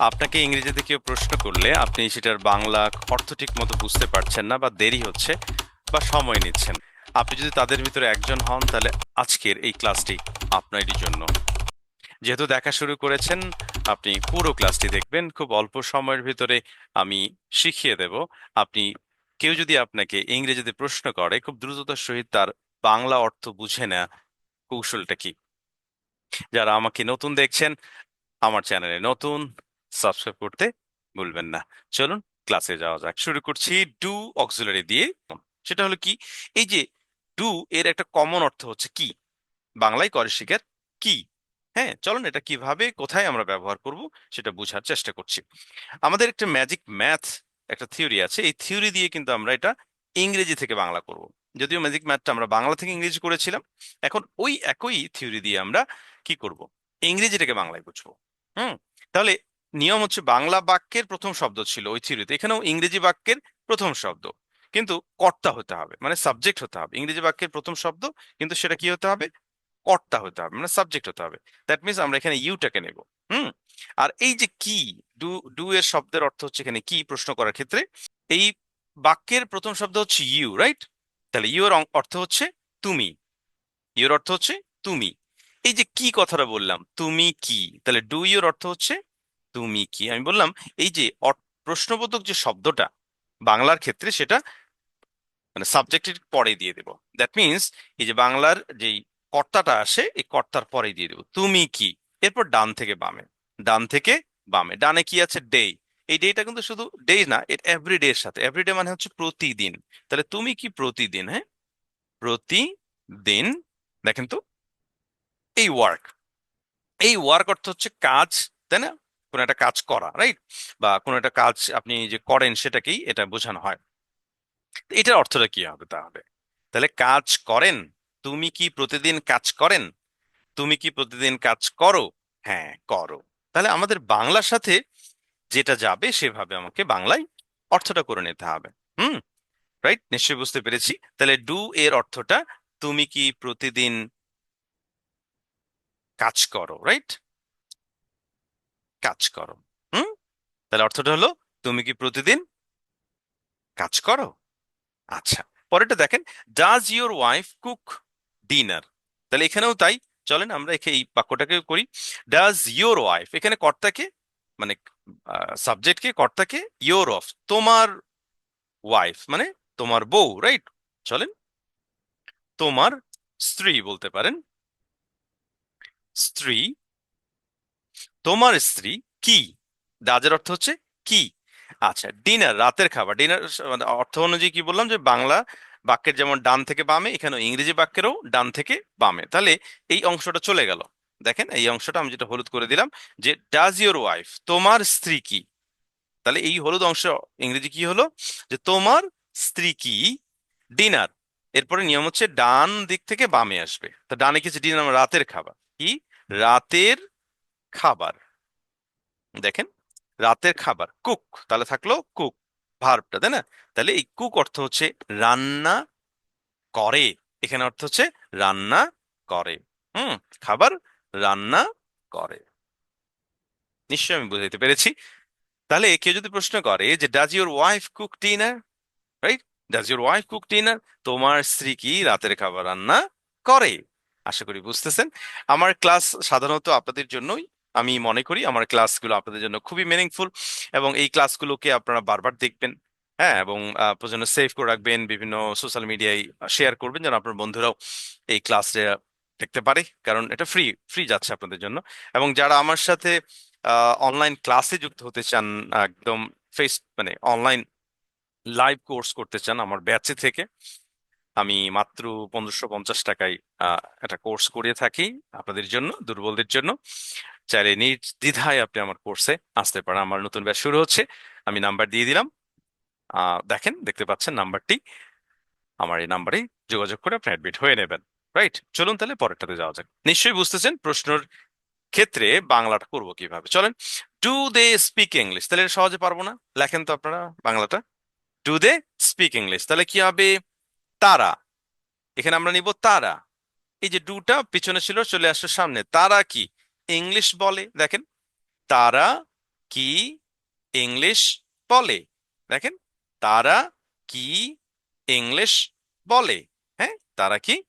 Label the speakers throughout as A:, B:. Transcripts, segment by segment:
A: আপনাকে ইংরেজিতে কেউ প্রশ্ন করলে আপনি সেটার বাংলা অর্থ ঠিক মতো বুঝতে পারছেন না বা দেরি হচ্ছে বা সময় নিচ্ছেন। আপনি যদি তাদের ভিতরে একজন হন, তাহলে আজকের এই ক্লাসটি আপনারই জন্য। যেহেতু দেখা শুরু করেছেন, আপনি পুরো ক্লাসটি দেখবেন। খুব অল্প সময়ের ভিতরে আমি শিখিয়ে দেব। আপনি, কেউ যদি আপনাকে ইংরেজিতে প্রশ্ন করে, খুব দ্রুততার সহিত তার বাংলা অর্থ বুঝে নেওয়া কৌশলটা কি? যারা আমাকে নতুন দেখছেন, আমার চ্যানেলে নতুন সাবস্ক্রাইব করতে ভুলবেন না। চলুন ক্লাসে যাওয়া যাক। শুরু করছি ডু অক্সিলারি দিয়ে। সেটা হলো কি? এই যে ডু এর একটা কমন অর্থ হচ্ছে কি? বাংলায় করে শিকার কি? হ্যাঁ চলুন এটা কীভাবে, কোথায় আমরা ব্যবহার করব সেটা বোঝার চেষ্টা করছি। আমাদের একটা ম্যাজিক ম্যাথ একটা থিওরি আছে। এই থিওরি দিয়ে কিন্তু আমরা এটা ইংরেজি থেকে বাংলা করব। যদিও ম্যাজিক ম্যাথটা আমরা বাংলা থেকে ইংরেজি করেছিলাম, এখন ওই একই থিওরি দিয়ে আমরা কি করব? ইংরেজিটাকে বাংলায় বুঝব। হুম? তাহলে নিয়ম হচ্ছে বাংলা বাক্যের প্রথম শব্দ ছিল ওই থিওরিতে এখানেও ইংরেজি বাক্যের প্রথম শব্দ। কিন্তু কর্তা হতে হবে মানে সাবজেক্ট হতে হবে। ইংরেজি বাক্যের প্রথম শব্দ, কিন্তু সেটা কি হতে হবে? কর্তা হতে হবে মানে সাবজেক্ট হতে হবে। দ্যাট মিনস আমরা এখানে ইউটাকে নেব, হুম? আর এই যে কি ডু ডু এর শব্দের অর্থ হচ্ছে এখানে কি প্রশ্ন করার ক্ষেত্রে? এই বাক্যের প্রথম শব্দ হচ্ছে ইউ রাইট তাহলে ইউ এর অং- অর্থ হচ্ছে তুমি। ইউর অর্থ হচ্ছে তুমি। এই যে কি কথাটা বললাম, তুমি কি? তাহলে ডু ইউর অর্থ হচ্ছে তুমি কি? আমি বললাম, এই যে প্রশ্নবোধক যে শব্দটা বাংলার ক্ষেত্রে সেটা মানে সাবজেক্টের পরে দিয়ে দেব। দ্যাট মিনস এই যে বাংলার যেই কর্তাটা আসে, এই কর্তার পরে দিয়ে দেবো। তুমি কি? এরপর ডান থেকে বামে। ডান থেকে বামে। ডানে কি আছে? ডে এই ডেটা কিন্তু শুধু ডে না, এর এভরিডে এর সাথে। এভরিডে মানে হচ্ছে প্রতিদিন। তাহলে তুমি কি প্রতিদিন হ্যাঁ? প্রতিদিন, দেখেন তো, এই ওয়ার্ক এই ওয়ার্ক অর্থ হচ্ছে কাজ, তাই না? কোনো একটা কাজ করা রাইট বা কোনো একটা কাজ আপনি যে করেন সেটাকেই এটা বোঝানো হয়। এটার অর্থটা কি হবে তাহলে? তাহলে কাজ করেন, তুমি কি প্রতিদিন কাজ করেন? তুমি কি প্রতিদিন কাজ করো? হ্যাঁ করো। তাহলে আমাদের বাংলার সাথে যেটা যাবে সেভাবে আমাকে বাংলায় অর্থটা করে নিতে হবে, হুম? রাইট নিশ্চয়ই বুঝতে পেরেছি। তাহলে ডু এর অর্থটা তুমি কি প্রতিদিন কাজ করো রাইট কাজ করো। হুম? তাহলে অর্থটা হলো, তুমি কি প্রতিদিন কাজ করো? আচ্ছা পরেরটা দেখেন does your wife cook dinner তাহলে এখানেও তাই, চলেন আমরা এই বাক্যটাকে করি। ডাজ ইউর ওয়াইফ এখানে কর্তাকে মানে সাবজেক্টকে কর্তাকে ইয়োর অফ তোমার ওয়াইফ মানে তোমার বউ রাইট চলেন, তোমার স্ত্রী বলতে পারেন। স্ত্রী তোমার স্ত্রী কি? ডাজের অর্থ হচ্ছে কি? আচ্ছা ডিনার রাতের খাবার। ডিনার মানে অর্থ অনুযায়ী কি বললাম? যে বাংলা বাক্যের যেমন ডান থেকে বামে এখানে ইংরেজি বাক্যেরও ডান থেকে বামে। তাহলে এই অংশটা চলে গেল। দেখেন, এই অংশটা আমি যেটা হলুদ করে দিলাম যে ডাজ ইউর ওয়াইফ তোমার স্ত্রী কি? তাহলে এই হলুদ অংশ ইংরেজি কি হলো? যে তোমার স্ত্রী কি? ডিনার এরপরে নিয়ম হচ্ছে ডান দিক থেকে বামে আসবে। তো ডানে কিছু ডিনার রাতের খাবার। কি? রাতের খাবার। দেখেন, রাতের খাবার, কুক, তাহলে থাকল কুক, ভার্বটা, তাই না? তাহলে এই কুক অর্থ হচ্ছে রান্না করে, এখানে অর্থ হচ্ছে রান্না করে, হুম? খাবার রান্না করে। নিশ্চয়ই আমি বুঝাইতে পেরেছি। তাহলে কেউ যদি প্রশ্ন করে যে does your wife cook dinner right does your wife cook dinner তোমার স্ত্রী কি রাতের খাবার রান্না করে? আশা করি বুঝতেছেন। আমার ক্লাস সাধারণত আপনাদের জন্যই আমি মনে করি আমার ক্লাসগুলো আপনাদের জন্য খুবই মিনিংফুল এবং এই ক্লাসগুলোকে আপনারা বারবার দেখবেন হ্যাঁ? এবং প্রয়োজনে সেভ করে রাখবেন, বিভিন্ন সোশ্যাল মিডিয়ায় শেয়ার করবেন যেন আপনার বন্ধুরাও এই ক্লাসটা দেখতে পারে, কারণ এটা ফ্রি ফ্রি যাচ্ছে আপনাদের জন্য। এবং যারা আমার সাথে অনলাইন ক্লাসে যুক্ত হতে চান, একদম ফেস মানে অনলাইন লাইভ কোর্স করতে চান আমার ব্যাচে থেকে আমি মাত্র পনেরোশো পঞ্চাশ টাকায় একটা কোর্স করিয়ে থাকি আপনাদের জন্য, দুর্বলদের জন্য। চাইলে নির্দ্বিধায় আপনি আমার কোর্সে আসতে পারেন। আমার নতুন ব্যাচ শুরু হচ্ছে, আমি নাম্বার দিয়ে দিলাম। দেখেন, দেখতে পাচ্ছেন নাম্বারটি। আমার এই নাম্বারে যোগাযোগ করে আপনি অ্যাডমিট হয়ে নেবেন। রাইট, চলুন তাহলে পরেরটাতে যাওয়া যাক। নিশ্চয়ই বুঝতেছেন প্রশ্নের ক্ষেত্রে বাংলাটা করব কীভাবে। চলেন ডু দে স্পিক ইংলিশ তাহলে সহজে পারব না। লেখেন তো আপনারা বাংলাটা। ডু দে স্পিক ইংলিশ তাহলে কি হবে? তারা। এখানে আমরা নিব তারা। এই যে ডুটা পিছনে ছিল, চলে আসছে সামনে। তারা কি? ইংলিশ বলে, দেখেন। তারা কি ইংলিশ বলে? দেখেন। তারা কি ইংলিশ বলে? হ্যাঁ তারা কি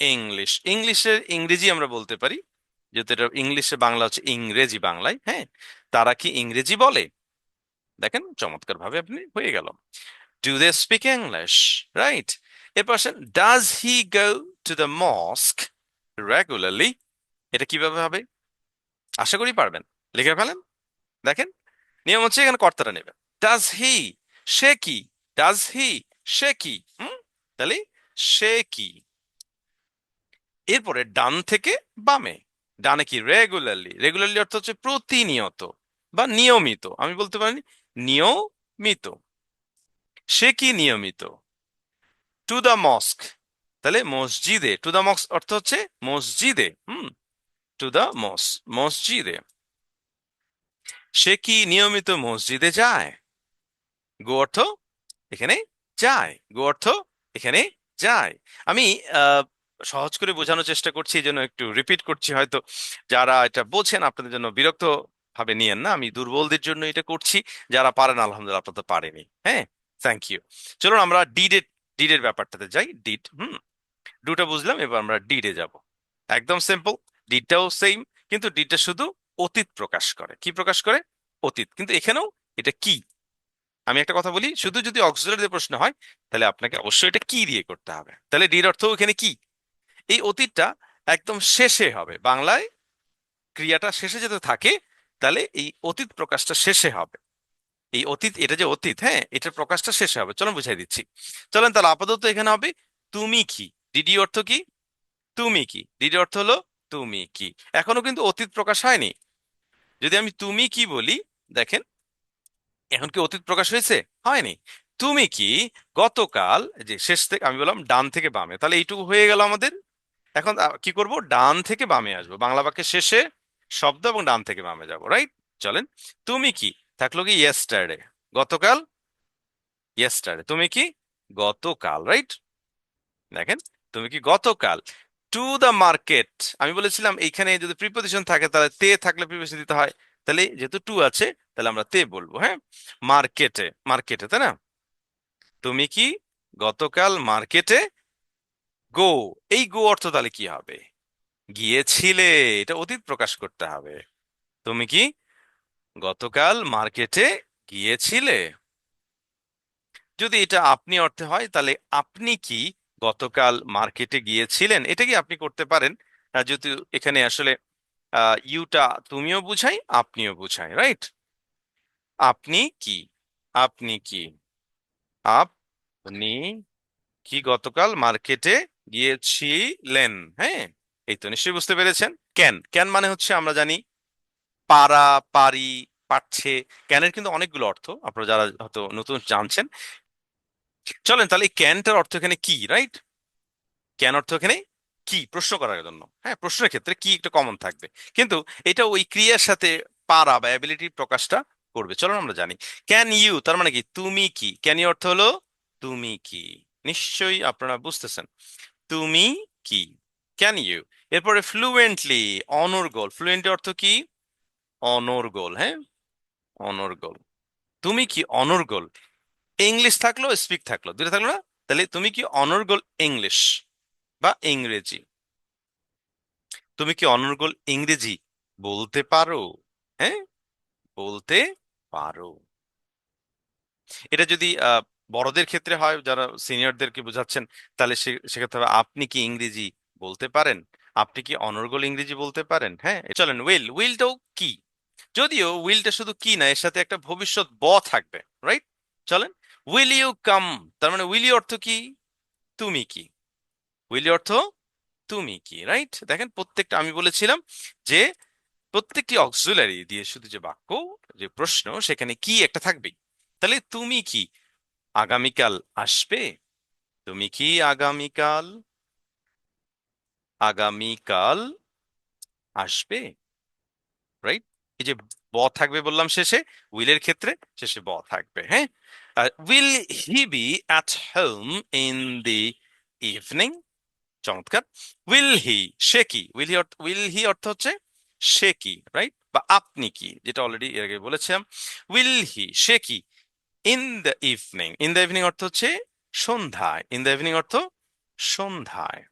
A: ইংলিশ। ইংলিশের ইংরেজি আমরা বলতে পারি। যেহেতু এটা ইংলিশে বাংলা হচ্ছে ইংরেজি বাংলায় হ্যাঁ তারা কি ইংরেজি বলে? দেখেন চমৎকার ভাবে আপনি হয়ে গেল। Do they speak English right আসেন does he go to the mosque regularly এটা কীভাবে হবে? আশা করি পারবেন। লিখে ফেলেন। দেখেন, নিয়ম হচ্ছে এখানে কর্তারা নেবে। ডাজ হি সে কি? ডাজ হি সে কি? হুম? তাহলে সে কি? এরপরে ডান থেকে বামে। ডানে কি? রেগুলারলি রেগুলারলি অর্থ হচ্ছে প্রতিনিয়ত বা নিয়মিত। আমি বলতে পারি নিয়মিত। সে কি নিয়মিত? টু দ্য মস্ক তাহলে মসজিদে টু দ্য মস্ক অর্থ হচ্ছে মসজিদে, হুম? টু দ্য মস মসজিদে। সে কি নিয়মিত মসজিদে যায়? গো অর্থ এখানে যায়। গো অর্থ এখানে যায়। আমি সহজ করে বোঝানোর চেষ্টা করছি, এই জন্য একটু রিপিট করছি হয়তো। যারা এটা বোঝেন, আপনাদের জন্য বিরক্ত ভাবে নিয়েন না। আমি দুর্বলদের জন্য এটা করছি। যারা পারেন, আলহামদুলিল্লাহ, আপনারা তো পারেনি হ্যাঁ? থ্যাংক ইউ চলুন আমরা ডিডের ডিডের ব্যাপারটাতে যাই ডিড হুম ডুটা বুঝলাম, এবার আমরা ডিডে যাব। একদম সিম্পল ডিডটাও সেম কিন্তু ডিডটা শুধু অতীত প্রকাশ করে। কি প্রকাশ করে? অতীত। কিন্তু এখানেও এটা কি? আমি একটা কথা বলি, শুধু যদি অক্সিলারি প্রশ্ন হয়, তাহলে আপনাকে অবশ্যই এটা কি দিয়ে করতে হবে? তাহলে ডির অর্থ এখানে কি? এই অতীতটা একদম শেষে হবে। বাংলায় ক্রিয়াটা শেষে যেতে থাকে, তাহলে এই অতীত প্রকাশটা শেষে হবে। এই অতীত, এটা যে অতীত হ্যাঁ এটার প্রকাশটা শেষে হবে চলো বুঝাই দিচ্ছি। চলেন তাহলে আপাতত এখানে হবে, তুমি কি? ডিডি অর্থ কি? তুমি কি? ডিডি অর্থ হলো, তুমি কি? এখনও কিন্তু অতীত প্রকাশ হয়নি। যদি আমি তুমি কি বলি, দেখেন, এখন কি অতীত প্রকাশ হয়েছে? হয়নি। তুমি কি? গতকাল যে শেষ থেকে, আমি বললাম ডান থেকে বামে, তাহলে এইটুকু হয়ে গেল আমাদের। এখন কি করব? ডান থেকে বামে আসব। বাংলা বাক্যের শেষে শব্দ এবং ডান থেকে বামে যাব, রাইট? চলেন, তুমি কি? থাকল কি ইয়েস্টারডে গতকাল? ইয়েস্টারডে তুমি কি? গতকাল রাইট দেখেন, তুমি কি গতকাল? টু দ্য মার্কেট আমি বলেছিলাম এইখানে যদি প্রিপোজিশন থাকে তাহলে তে থাকলে প্রিপোজিশন দিতে হয়, তাহলে যেহেতু টু আছে, তাহলে আমরা তে বলব হ্যাঁ? মার্কেটে মার্কেটে তাই না? তুমি কি গতকাল মার্কেটে গো এই গো অর্থ তাহলে কি হবে? গিয়েছিলে, এটা অতীত প্রকাশ করতে হবে। তুমি কি গতকাল মার্কেটে গিয়েছিলে। যদি এটা আপনি অর্থে হয়, তাহলে আপনি কি গতকাল মার্কেটে গিয়েছিলেন? এটা কি আপনি করতে পারেন? যদি এখানে আসলে ইউটা তুমিও বুঝাই, আপনিও বুঝাই, রাইট? আপনি কি? আপনি কি? আপনি কি গতকাল মার্কেটে গিয়েছিলেন? হ্যাঁ এই তো নিশ্চয়ই বুঝতে পেরেছেন। ক্যান ক্যান মানে হচ্ছে আমরা জানি পারা, পারি, পারছে, ক্যানের কিন্তু অনেকগুলো অর্থ। আপনারা যারা হয়তো নতুন জানছেন, চলেন তাহলে এই ক্যানটার অর্থ এখানে কি রাইট ক্যান অর্থ এখানে কি? প্রশ্ন করার জন্য। হ্যাঁ প্রশ্নের ক্ষেত্রে কি একটা কমন থাকবে। কিন্তু এটা ওই ক্রিয়ার সাথে পারা বা অ্যাবিলিটির প্রকাশটা করবে। চলুন আমরা জানি। ক্যান ইউ, তার মানে কি? তুমি কি? ক্যান ইউ অর্থ হলো তুমি কি? নিশ্চয়ই আপনারা বুঝতেছেন। তুমি কি? Can you? এরপরে ফ্লুয়েন্টলি অনর্গল। ফ্লুয়েন্ট অর্থ কি? অনর্গল হ্যাঁ? অনর্গল। তুমি কি অনর্গল? ইংলিশ থাকল স্পিক থাকল দুটো থাকল না? তাহলে তুমি কি অনর্গল ইংলিশ বা ইংরেজি? তুমি কি অনর্গল ইংরেজি বলতে পারো? হ্যাঁ? বলতে পারো। এটা যদি বড়দের ক্ষেত্রে হয়, যারা সিনিয়রদেরকে বোঝাচ্ছেন, তাহলে সেক্ষেত্রে হবে, আপনি কি ইংরেজি বলতে পারেন? আপনি কি অনর্গল ইংরেজি বলতে পারেন? হ্যাঁ? চলেন, উইল, উইলটাও কি? যদিও উইলটা শুধু কি না, এর সাথে একটা ভবিষ্যৎ ব থাকবে রাইট চলেন উইল ইউ কাম তার মানে উইল ইউ অর্থ কি? তুমি কি? উইল অর্থ তুমি কি রাইট দেখেন, প্রত্যেকটা আমি বলেছিলাম যে প্রত্যেকটি অক্সিলারি দিয়ে শুধু যে বাক্য, যে প্রশ্ন, সেখানে কি একটা থাকবেই তাহলে তুমি কি? আগামীকাল আসবে? তুমি কি আগামীকাল? আগামীকাল আসবে রাইট এই যে ব থাকবে বললাম শেষে, উইলের ক্ষেত্রে শেষে ব থাকবে হ্যাঁ? Will he be at home in the evening চমৎকার। উইল হি সে কি? উইল হি উইল হি অর্থ হচ্ছে সে কি রাইট বা আপনি কি, যেটা অলরেডি এর আগে বলেছিলাম। উইল হি সে কি? In the evening in the evening অর্থ হচ্ছে সন্ধ্যায় ইন দ্য ইভিনিং অর্থ সন্ধ্যায়।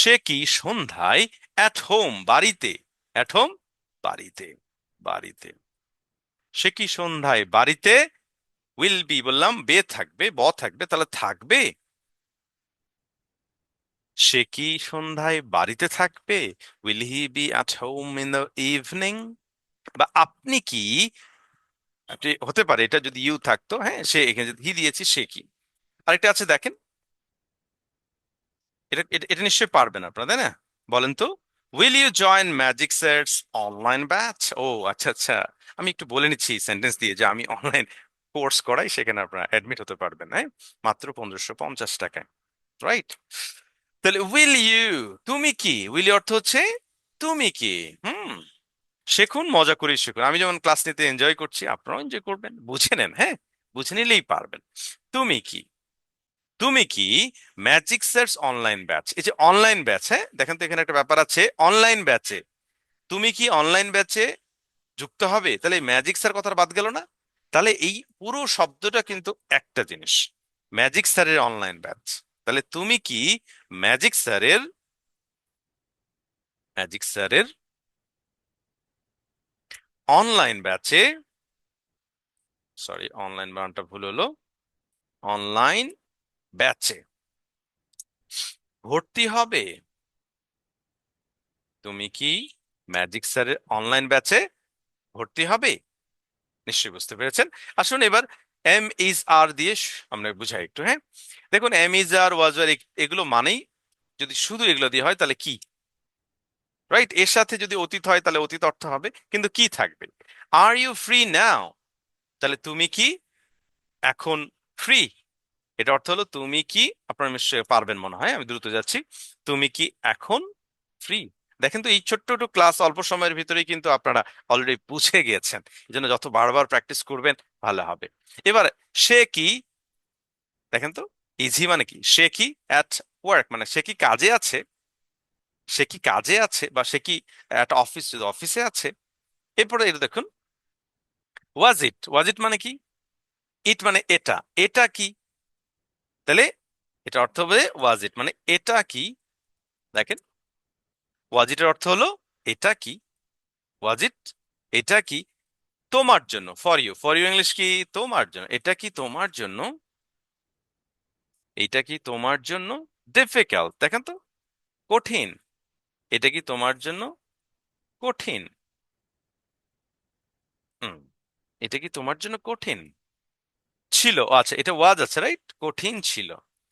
A: সে কি সন্ধ্যায়? অ্যাট হোম বাড়িতে অ্যাট হোম বাড়িতে বাড়িতে। সে কি সন্ধ্যায় বাড়িতে? উইল বি বললাম, বে থাকবে, ব থাকবে, তাহলে থাকবে? সে কি সন্ধ্যায় বাড়িতে থাকবে? Will he be at home in the evening বা আপনি কি? আপনি হতে পারে, এটা যদি ইউ থাকতো হ্যাঁ সে এখানে হি দিয়েছি, সে কি? আরেকটা আছে দেখেন। এটা, এটা- নিশ্চয়ই পারবেন আপনারা, তাই না? বলেন তো। Will you join magic sets online batch ও আচ্ছা আচ্ছা। আমি একটু বলে নিচ্ছি সেন্টেন্স দিয়ে যে আমি অনলাইন কোর্স করাই, সেখানে আপনারা অ্যাডমিট হতে পারবেন হ্যাঁ? মাত্র পনেরোশো পঞ্চাশ টাকায় রাইট তাহলে উইল ইউ তুমি কি? উইল অর্থ হচ্ছে, তুমি কি? হুম, শেখুন, মজা করে শিখুন। আমি যেমন ক্লাস নিতে এনজয় করছি, আপনারাও এনজয় করবেন, বুঝে নেন হ্যাঁ? বুঝে নিলেই পারবেন। তুমি কি? তুমি কি ম্যাজিক সেটস অনলাইন ব্যাচ এই যে অনলাইন ব্যাচ হ্যাঁ? দেখেন তো এখানে একটা ব্যাপার আছে। অনলাইন ব্যাচে তুমি কি অনলাইন ব্যাচে যুক্ত হবে? তাহলে ম্যাজিক স্যার কথা বাদ গেল না? তাহলে এই পুরো শব্দটা কিন্তু একটা জিনিস ম্যাজিক স্যারের অনলাইন ব্যাচ তাহলে তুমি কি ম্যাজিক স্যারের ম্যাজিক স্যারের অনলাইন ব্যাচে সরি অনলাইন বানানটা ভুল হলো। অনলাইন ব্যাচে। ভর্তি হবে? তুমি কি ম্যাজিক স্যারের অনলাইন ব্যাচে ভর্তি হবে? নিশ্চয়ই বুঝতে পেরেছেন। আসুন এবার এম ইজ আর দিয়ে আমরা বুঝাই একটু হ্যাঁ? দেখুন এম ইজ আর ওয়াজ আর এগুলো মানেই যদি শুধু এগুলো দিয়ে হয়, তাহলে কি? রাইট এর সাথে যদি অতীত হয়, তাহলে অতীত অর্থ হবে, কিন্তু কি থাকবে? আর ইউ ফ্রি নাও তাহলে তুমি কি এখন ফ্রি এটা অর্থ হলো তুমি কি, আপনারা নিশ্চয়ই পারবেন মনে হয়, আমি দ্রুত যাচ্ছি, তুমি কি এখন ফ্রি দেখেন তো এই ছোট্ট ছোট্ট ক্লাস অল্প সময়ের ভিতরেই কিন্তু আপনারা অলরেডি বুঝে গিয়েছেন জন্য যত বারবার প্র্যাকটিস করবেন, ভালো হবে। এবার, সে কি, দেখেন তো ইজি মানে কি, সে কি অ্যাট ওয়ার্ক মানে সে কি কাজে আছে, সে কি কাজে আছে, বা সে কি অ্যাট অফিস অফিসে আছে, এরপরে এটা দেখুন ওয়াজ ইট ওয়াজ ইট মানে কি? ইট মানে এটা এটা কি তাহলে এটা অর্থ হবে ওয়াজ ইট মানে এটা কি? দেখেন ওয়াজ ইটের অর্থ হলো এটা কি? ওয়াজ ইট এটা কি? তোমার জন্য for you for you English কি? তোমার জন্য, এটা কি তোমার জন্য? এটা কি তোমার জন্য? ডিফিকাল্ট দেখেন তো, কঠিন, এটা কি তোমার জন্য? কঠিন এটা কি তোমার জন্য কঠিন? ছিল। আচ্ছা এটা ওয়াজ আছে, রাইট? কঠিন ছিল।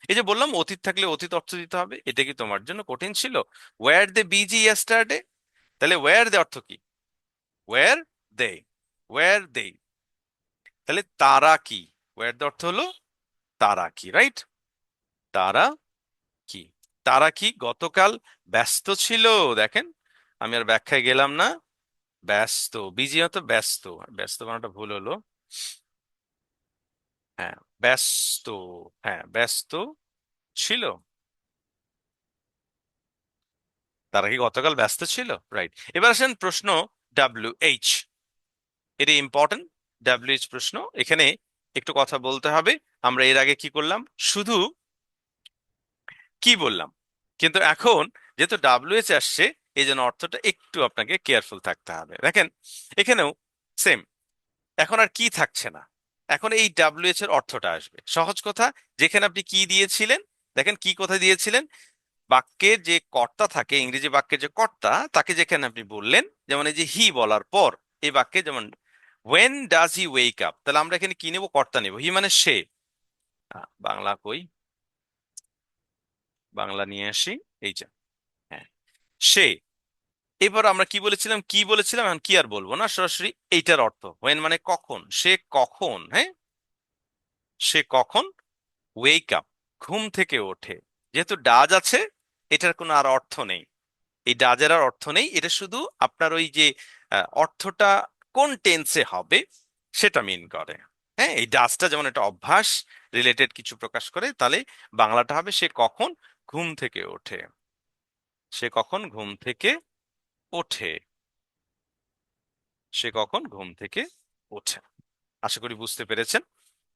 A: এই যে বললাম, অতীত থাকলে অতীত অর্থ দিতে হবে। এটা কি তোমার জন্য কঠিন ছিল? ওয়ার দে বিজি ইয়েস্টারডে তাহলে ওয়ার দে অর্থ কি? ওয়ার দে ওয়ার দে তাহলে তারা কি? ওয়ার দে অর্থ হলো তারা কি, রাইট? তারা কি? তারা কি গতকাল ব্যস্ত ছিল? দেখেন, আমি আর ব্যাখ্যায় গেলাম না। ব্যস্ত বিজি হতো ব্যস্ত। ব্যস্ত বানানটা ভুল হলো। হ্যাঁ ব্যস্ত হ্যাঁ ব্যস্ত ছিল। তারা কি গতকাল ব্যস্ত ছিল? রাইট এবার আসেন প্রশ্ন ডাব্লিউ এইচ এটি ইম্পর্টেন্ট ডাব্লিউ এইচ প্রশ্ন। এখানে একটু কথা বলতে হবে। আমরা এর আগে কি করলাম? শুধু কি বললাম? কিন্তু এখন যেহেতু ডাব্লিউ এইচ আসছে, এই জন্য অর্থটা একটু আপনাকে কেয়ারফুল থাকতে হবে। দেখেন, এখানেও সেম এখন আর কি থাকছে না? এখন এই ডাব্লিউএইচ এর অর্থটা আসবে। সহজ কথা, যেখানে আপনি কি দিয়েছিলেন? দেখেন কি কোথায় দিয়েছিলেন? বাক্যের যে কর্তা থাকে, ইংরেজি বাক্যের যে কর্তা, তাকে যেখানে আপনি বললেন, যেমন এই যে হি বলার পর, এই বাক্যে যেমন when does he wake up তাহলে আমরা এখানে কি নেব? কর্তা নেব। হি মানে সে। বাংলা কই? বাংলা নিয়ে আসি, এই যে হ্যাঁ সে। এবার আমরা কি বলেছিলাম? কি বলেছিলাম? এখন কি আর বলব না? সরাসরি এইটার অর্থ। ওয়েন মানে কখন? সে কখন হ্যাঁ? সে কখন? ওয়েক আপ ঘুম থেকে ওঠে। যেহেতু ডাজ আছে, এটার কোনো আর অর্থ নেই। এই ডাজের আর অর্থ নেই। এটা শুধু আপনার ওই যে অর্থটা কোন টেন্সে হবে সেটা মিন করে। হ্যাঁ এই ডাজটা যেমন একটা অভ্যাস রিলেটেড কিছু প্রকাশ করে, তাহলে বাংলাটা হবে সে কখন? ঘুম থেকে ওঠে। সে কখন? ঘুম থেকে ওঠে। সে কখন? ঘুম থেকে ওঠে। আশা করি বুঝতে পেরেছেন।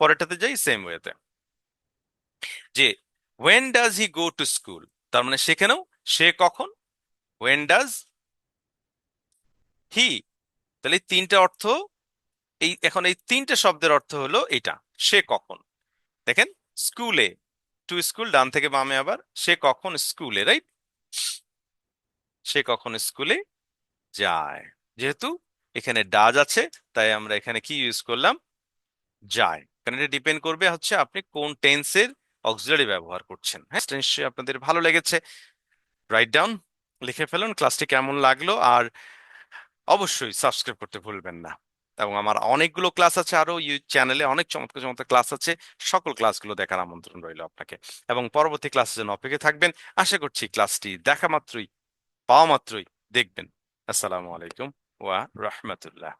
A: পরেরটাতে যাই সেম ওয়েতে যে when does he go to school তার মানে সেখানেও সে কখন? ওয়েন ডাজ হি তাহলে তিনটা অর্থ, এই, এখন এই তিনটা শব্দের অর্থ হলো এটা সে কখন? দেখেন স্কুলে টু স্কুল ডান থেকে বামে আবার। সে কখন? স্কুলে রাইট সে কখন স্কুলে যায়। যেহেতু এখানে ডাজ আছে, তাই আমরা এখানে কি ইউজ করলাম? যায়। কারণ এটা ডিপেন্ড করবে হচ্ছে আপনি কোন টেন্সের অক্সিলারি ব্যবহার করছেন। হ্যাঁ নিশ্চয়ই আপনাদের ভালো লেগেছে। রাইট ডাউন লিখে ফেলুন ক্লাসটি কেমন লাগল, আর অবশ্যই সাবস্ক্রাইব করতে ভুলবেন না। এবং আমার অনেকগুলো ক্লাস আছে আরও ইউ চ্যানেলে অনেক চমৎকার চমৎকার ক্লাস আছে। সকল ক্লাসগুলো দেখার আমন্ত্রণ রইল আপনাকে। এবং পরবর্তী ক্লাসের জন্য অপেক্ষা থাকবেন। আশা করছি ক্লাসটি দেখা মাত্রই পাওয়া মাত্রই দেখবেন আসসালামু আলাইকুম ওয়া রাহমাতুল্লাহ